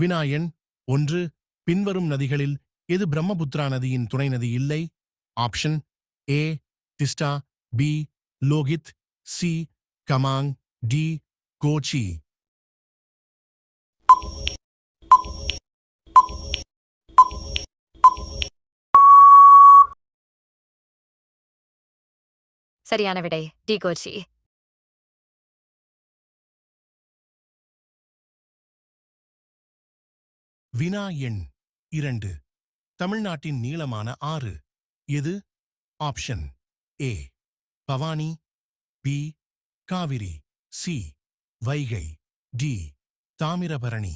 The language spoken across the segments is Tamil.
வினாயன் ஒன்று பின்வரும் நதிகளில் எது பிரம்மபுத்திரா நதியின் துணை நதி இல்லை? Option A Teesta B Lohit C Kameng D Kosi. சரியான விடை டி கோச்சி. வினா எண் இரண்டு. தமிழ்நாட்டின் நீளமான ஆறு. எது? Option A. Bhavani B. Kaveri C. Vaigai D. Thamirabarani.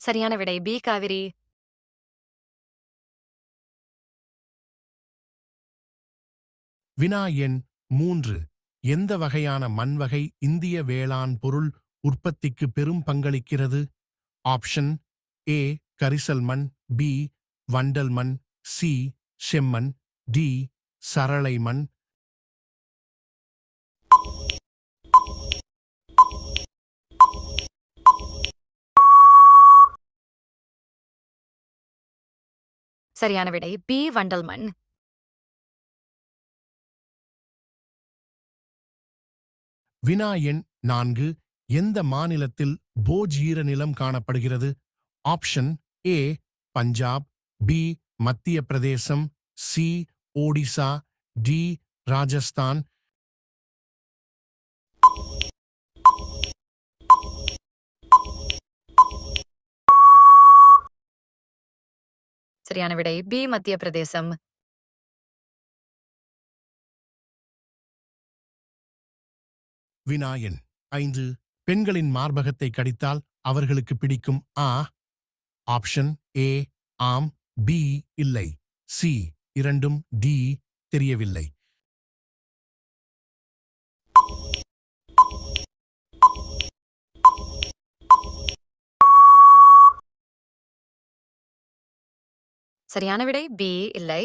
சரியான விடை. பி. காவிரி வினா எண் மூன்று. எந்த வகையான மண் வகை இந்திய வேளாண் பொருள் உற்பத்திக்கு பெரும் பங்களிக்கிறது? Option A. கரிசல் மண் பி. வண்டல் மண் சி. செம்மண் டி. சரளை மண். சரியான விடை. பி. வண்டல் மண். வினா எண் நான்கு எந்த மாநிலத்தில் போஜ் ஈரநிலம் காணப்படுகிறது? ஆப்ஷன் ஏ பஞ்சாப் பி மத்திய பிரதேசம் சி ஒடிசா டி ராஜஸ்தான். சரியான விடை. பி மத்திய பிரதேசம். வினாயன் ஐந்து பெண்களின் மார்பகத்தை கடித்தால் அவர்களுக்கு பிடிக்கும் ஆ ஆப்ஷன் ஏ ஆம் பி இல்லை. சி இரண்டும் டி தெரியவில்லை. சரியான விடை பி இல்லை.